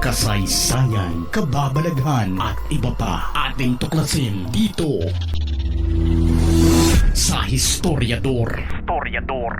kasaysayan, kababalaghan at iba pa ating tuklasin dito sa Historiador. Historiador.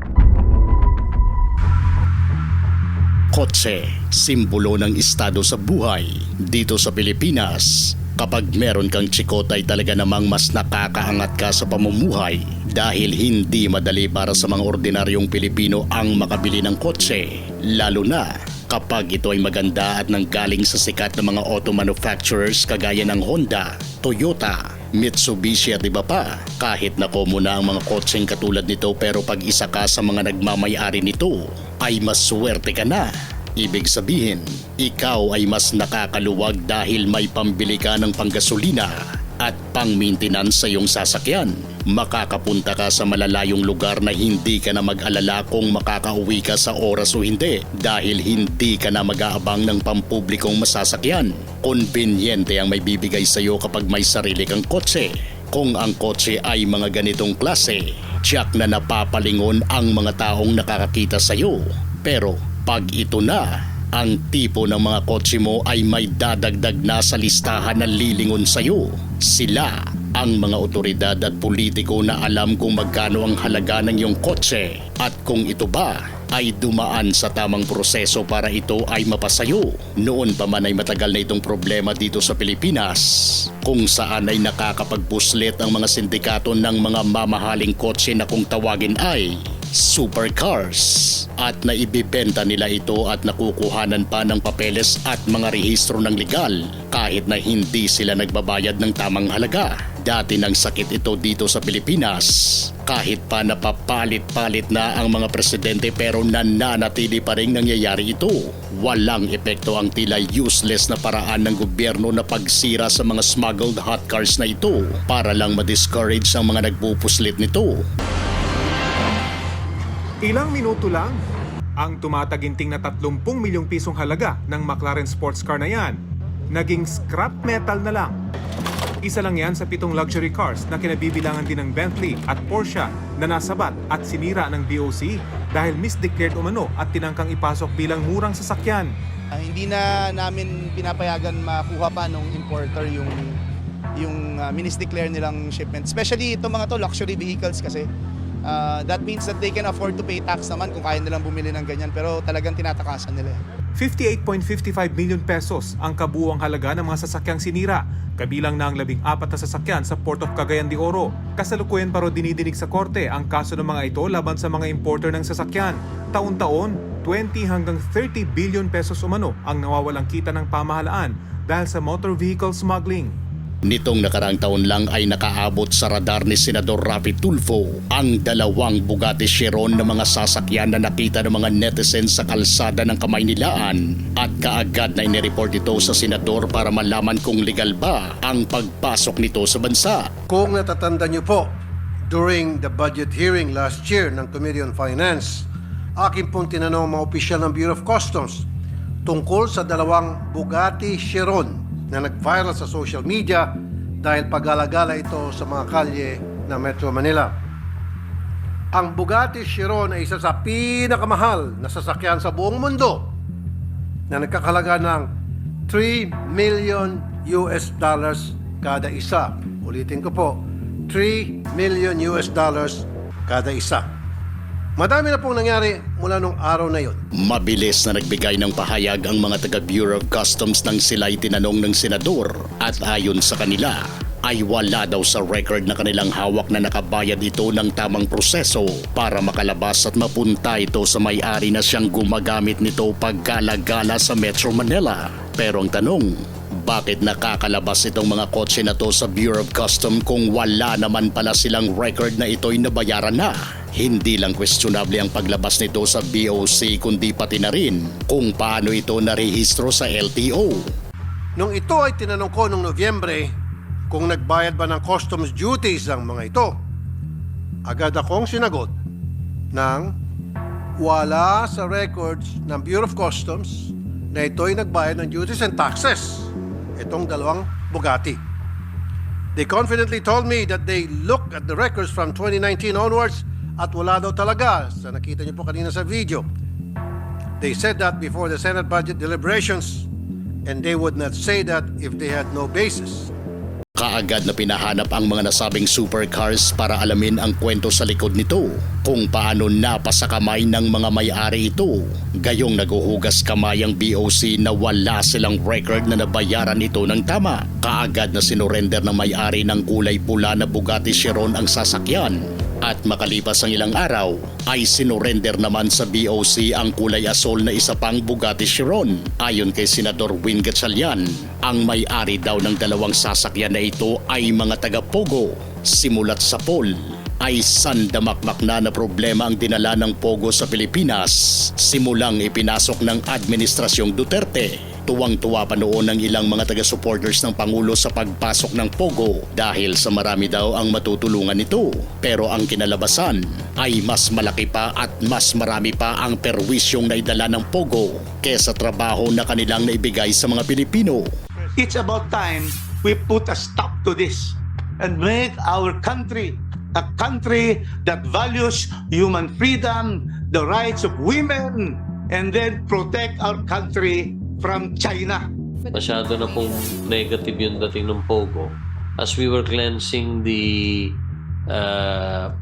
Kotse, simbolo ng estado sa buhay. Dito sa Pilipinas, kapag meron kang chikot ay talaga namang mas nakakaangat ka sa pamumuhay dahil hindi madali para sa mga ordinaryong Pilipino ang makabili ng kotse. Lalo na kapag ito ay maganda at nanggaling sa sikat na mga auto manufacturers kagaya ng Honda, Toyota, Mitsubishi at iba pa. Kahit na muna ang mga kotseng katulad nito pero pag isa ka sa mga nagmamayari nito, ay mas swerte ka na. Ibig sabihin, ikaw ay mas nakakaluwag dahil may pambili ka ng panggasolina at pang-maintenance sa iyong sasakyan. Makakapunta ka sa malalayong lugar na hindi ka na mag-alala kung makakauwi ka sa oras o hindi dahil hindi ka na mag-aabang ng pampublikong masasakyan. Konbinyente ang may bibigay sa iyo kapag may sarili kang kotse. Kung ang kotse ay mga ganitong klase, tiyak na napapalingon ang mga taong nakakakita sa iyo. Pero pag ito na, ang tipo ng mga kotse mo ay may dadagdag na sa listahan na lilingon sa iyo. Sila ang mga otoridad at politiko na alam kung magkano ang halaga ng iyong kotse at kung ito ba ay dumaan sa tamang proseso para ito ay mapasayo. Noon pa man ay matagal na itong problema dito sa Pilipinas kung saan ay nakakapagpuslit ang mga sindikato ng mga mamahaling kotse na kung tawagin ay supercars at naibibenta nila ito at nakukuhanan pa ng papeles at mga rehistro ng legal kahit na hindi sila nagbabayad ng tamang halaga. Dati nang sakit ito dito sa Pilipinas kahit pa napapalit-palit na ang mga presidente pero nananatili pa rin nangyayari ito. Walang epekto ang tila useless na paraan ng gobyerno na pagsira sa mga smuggled hot cars na ito para lang ma-discourage ang mga nagpupuslit nito. Ilang minuto lang, ang tumataginting na 30 milyong pisong halaga ng McLaren sports car na yan, naging scrap metal na lang. Isa lang yan sa pitong luxury cars na kinabibilangan din ng Bentley at Porsche na nasabat at sinira ng DOC dahil misdeclared umano at tinangkang ipasok bilang murang sasakyan. Ah, hindi na namin pinapayagan makuha pa nung importer yung yung uh, minis-declare nilang shipment. Especially itong mga to luxury vehicles kasi ah, that means that they can afford to pay tax naman kung kaya nilang bumili ng ganyan pero talagang tinatakasan nila. eh. 58.55 million pesos ang kabuuang halaga ng mga sasakyang sinira, kabilang na ang labing apat na sasakyan sa Port of Cagayan de Oro. Kasalukuyan pa ro dinidinig sa korte ang kaso ng mga ito laban sa mga importer ng sasakyan. Taon-taon, 20 hanggang 30 billion pesos umano ang nawawalang kita ng pamahalaan dahil sa motor vehicle smuggling. Nitong nakaraang taon lang ay nakaabot sa radar ni Senador Rafi Tulfo ang dalawang Bugatti Chiron na mga sasakyan na nakita ng mga netizens sa kalsada ng Kamaynilaan at kaagad na inireport ito sa Senador para malaman kung legal ba ang pagpasok nito sa bansa. Kung natatanda niyo po, during the budget hearing last year ng Committee on Finance, akin pong tinanong mga opisyal ng Bureau of Customs tungkol sa dalawang Bugatti Chiron na nag-viral sa social media dahil paggalagala ito sa mga kalye ng Metro Manila. Ang Bugatti Chiron ay isa sa pinakamahal na sasakyan sa buong mundo na nagkakalaga ng 3 million US dollars kada isa. Ulitin ko po, 3 million US dollars kada isa. Madami na pong nangyari mula nung araw na yon. Mabilis na nagbigay ng pahayag ang mga taga Bureau of Customs nang sila'y tinanong ng senador at ayon sa kanila ay wala daw sa record na kanilang hawak na nakabayad ito ng tamang proseso para makalabas at mapunta ito sa may-ari na siyang gumagamit nito paggalagala sa Metro Manila. Pero ang tanong, bakit nakakalabas itong mga kotse na to sa Bureau of Custom kung wala naman pala silang record na ito'y nabayaran na? Hindi lang questionable ang paglabas nito sa BOC kundi pati na rin kung paano ito narehistro sa LTO. Nung ito ay tinanong ko noong Nobyembre kung nagbayad ba ng customs duties ang mga ito, agad akong sinagot ng wala sa records ng Bureau of Customs na ito'y nagbayad ng duties and taxes. Itong dalawang Bugatti. They confidently told me that they looked at the records from 2019 onwards at wala daw talaga sa nakita niyo po kanina sa video. They said that before the Senate budget deliberations and they would not say that if they had no basis. Kaagad na pinahanap ang mga nasabing supercars para alamin ang kwento sa likod nito kung paano napasa kamay ng mga may-ari ito. Gayong naguhugas kamay ang BOC na wala silang record na nabayaran ito ng tama. Kaagad na sinurrender ng may-ari ng kulay pula na Bugatti Chiron ang sasakyan. At makalipas ang ilang araw, ay sinurrender naman sa BOC ang kulay asol na isa pang Bugatti Chiron. Ayon kay Senador Win Gatchalian, ang may-ari daw ng dalawang sasakyan na ito ay mga taga-Pogo. Simulat sa poll, ay sandamakmak na na problema ang dinala ng Pogo sa Pilipinas simulang ipinasok ng Administrasyong Duterte. Tuwang-tuwa pa noon ang ilang mga taga-supporters ng Pangulo sa pagpasok ng Pogo dahil sa marami daw ang matutulungan nito. Pero ang kinalabasan ay mas malaki pa at mas marami pa ang perwisyong naidala ng Pogo kesa trabaho na kanilang naibigay sa mga Pilipino. It's about time we put a stop to this and make our country a country that values human freedom, the rights of women, and then protect our country from China. masyado na pong negative yung dating ng Pogo. As we were cleansing the uh,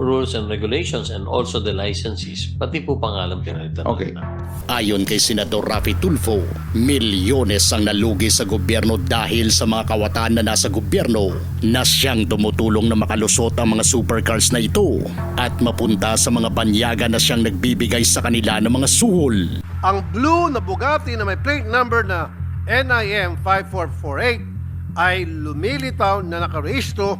rules and regulations and also the licenses, pati po pangalan pinalitan. Okay. na. Ayon kay Senador Rafi Tulfo, milyones ang nalugi sa gobyerno dahil sa mga kawatan na nasa gobyerno na siyang tumutulong na makalusot ang mga supercars na ito at mapunta sa mga banyaga na siyang nagbibigay sa kanila ng mga suhol. Ang blue na Bugatti na may plate number na NIM 5448 ay lumilitaw na nakarehistro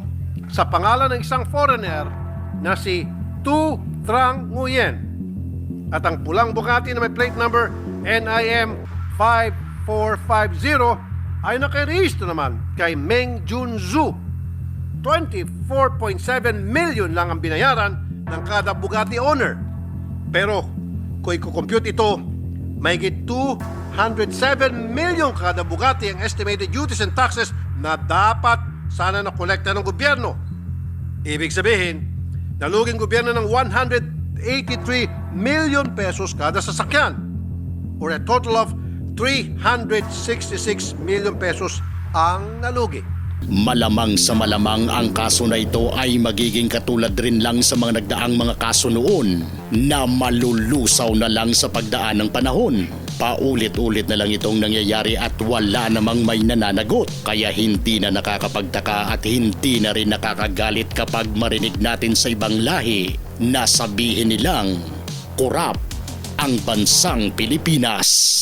sa pangalan ng isang foreigner na si Tu Trang Nguyen. At ang pulang Bugatti na may plate number NIM 5450 ay nakarehistro naman kay Meng Jun Zhu 24.7 million lang ang binayaran ng kada Bugatti owner. Pero kung i-compute ito, may 207 million kada Bugatti ang estimated duties and taxes na dapat sana na kolekta ng gobyerno. Ibig sabihin, naluging gobyerno ng 183 million pesos kada sasakyan or a total of 366 million pesos ang nalugi. Malamang sa malamang ang kaso na ito ay magiging katulad rin lang sa mga nagdaang mga kaso noon na malulusaw na lang sa pagdaan ng panahon. Paulit-ulit na lang itong nangyayari at wala namang may nananagot. Kaya hindi na nakakapagtaka at hindi na rin nakakagalit kapag marinig natin sa ibang lahi na sabihin nilang kurap ang bansang Pilipinas.